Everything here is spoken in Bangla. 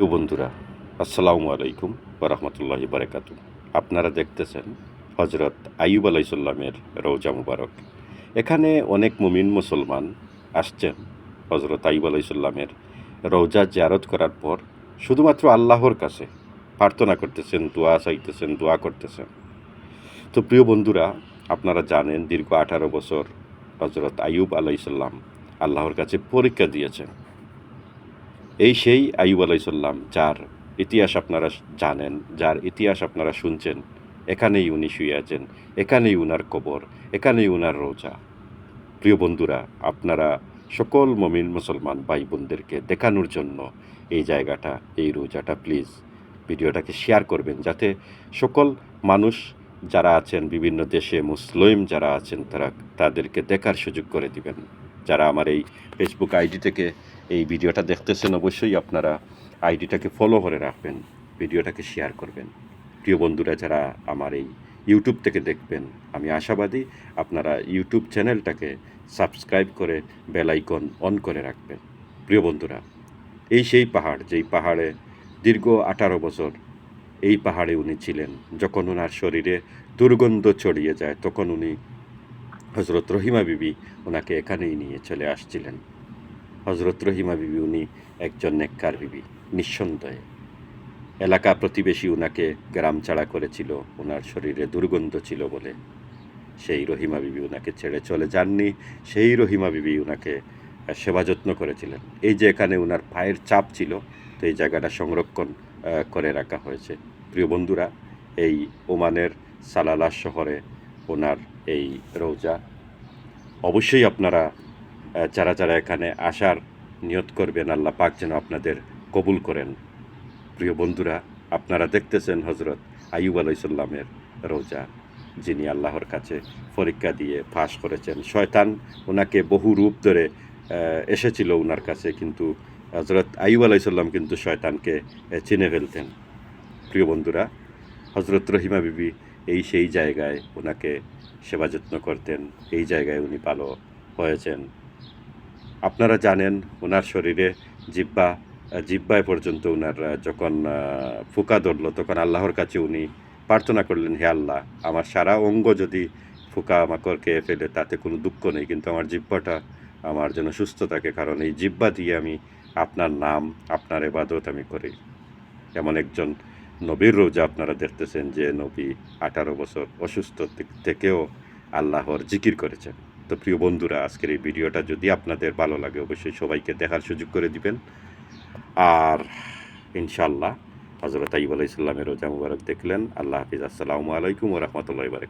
প্রিয় বন্ধুরা, আসসালামু আলাইকুম রহমতুল্লাহি বারাকাতু আপনারা দেখতেছেন হজরত আইয়ুব আলাইসাল্লামের রৌজা মুবারক। এখানে অনেক মুমিন মুসলমান আসছেন হজরত আইয়ুব আলাইসাল্লামের রৌজা জিয়ারত করার পর। শুধুমাত্র আল্লাহর কাছে প্রার্থনা করতেছেন, দোয়া চাইতেছেন, দোয়া করতেছেন। তো প্রিয় বন্ধুরা, আপনারা জানেন দীর্ঘ আঠারো বছর হজরত আইয়ুব আলাইসাল্লাম আল্লাহর কাছে পরীক্ষা দিয়েছেন। এই সেই আইয়ুব আলাইসাল্লাম যার ইতিহাস আপনারা জানেন, যার ইতিহাস আপনারা শুনছেন, এখানেই উনি শুয়ে আছেন, এখানেই উনার কবর, এখানেই উনার রোজা। প্রিয় বন্ধুরা, আপনারা সকল মমিন মুসলমান ভাই বোনদেরকে দেখানোর জন্য এই জায়গাটা, এই রোজাটা প্লিজ ভিডিওটাকে শেয়ার করবেন, যাতে সকল মানুষ যারা আছেন, বিভিন্ন দেশে মুসলিম যারা আছেন, তারা তাদেরকে দেখার সুযোগ করে দিবেন। যারা আমার এই ফেসবুক আইডি থেকে এই ভিডিওটা দেখতেছেন অবশ্যই আপনারা আইডিটাকে ফলো করে রাখবেন, ভিডিওটাকে শেয়ার করবেন। প্রিয় বন্ধুরা, যারা আমার এই ইউটিউব থেকে দেখবেন, আমি আশাবাদী আপনারা ইউটিউব চ্যানেলটাকে সাবস্ক্রাইব করে বেল আইকন অন করে রাখবেন। প্রিয় বন্ধুরা, এই সেই পাহাড়, যেই পাহাড়ে দীর্ঘ আঠারো বছর এই পাহাড়ে উনি ছিলেন, যখন ওনার শরীরে দুর্গন্ধ ছড়িয়ে যায়, তখন উনি হজরত রহিমা বিবি ওনাকে এখানেই নিয়ে চলে আসছিলেন। হজরত রহিমা বিবি উনি একজন নেককার বিবি, নিঃসন্দেহে। এলাকা প্রতিবেশী উনাকে গ্রাম ছাড়া করেছিল ওনার শরীরে দুর্গন্ধ ছিল বলে। সেই রহিমা বিবি উনাকে ছেড়ে চলে যাননি, সেই রহিমা বিবি উনাকে সেবা যত্ন করেছিলেন। এই যে এখানে ওনার পায়ের চাপ ছিল, তো এই জায়গাটা সংরক্ষণ করে রাখা হয়েছে। প্রিয় বন্ধুরা, এই ওমানের সালালা শহরে ওনার এই রৌজা, অবশ্যই আপনারা যারা যারা এখানে আসার নিয়ত করবেন, আল্লাহ পাক যেন আপনাদের কবুল করেন। প্রিয় বন্ধুরা, আপনারা দেখতেছেন হজরত আইয়ুব আলাইসাল্লামের রোজা, যিনি আল্লাহর কাছে পরীক্ষা দিয়ে ফাঁস করেছেন। শয়তান ওনাকে বহু রূপ ধরে এসেছিল ওনার কাছে, কিন্তু হজরত আইয়ুব আলাইসাল্লাম কিন্তু শয়তানকে চিনে ফেলতেন। প্রিয় বন্ধুরা হজরত রহিমা বিবি এই সেই জায়গায় ওনাকে সেবা যত্ন করতেন, এই জায়গায় উনি ভালো হয়েছেন। আপনারা জানেন ওনার শরীরে জিব্বা জিব্বায় পর্যন্ত ওনার যখন ফুকা ধরল, তখন আল্লাহর কাছে উনি প্রার্থনা করলেন, হে আল্লাহ, আমার সারা অঙ্গ যদি ফুকা মাকড় খেয়ে ফেলে, তাতে কোনো দুঃখ নেই, কিন্তু আমার জিব্বাটা আমার যেন সুস্থ থাকে, কারণ এই জিব্বা দিয়ে আমি আপনার নাম, আপনার এবাদত আমি করি। এমন একজন নবীর রোজা আপনারা দেখতেছেন যে নবী আঠারো বছর অসুস্থ থেকেও আল্লাহর জিকির করেছেন। তো প্রিয় বন্ধুরা, আজকের এই ভিডিওটা যদি আপনাদের ভালো লাগে, অবশ্যই সবাইকে দেখার সুযোগ করে দিবেন। আর ইনশাল্লাহ হজরত আইব আলাইসাল্লামের রোজা মুবারক দেখলেন। আল্লাহ হাফিজ। আসসালামু আলাইকুম রহমতুল্লাহ বারকাত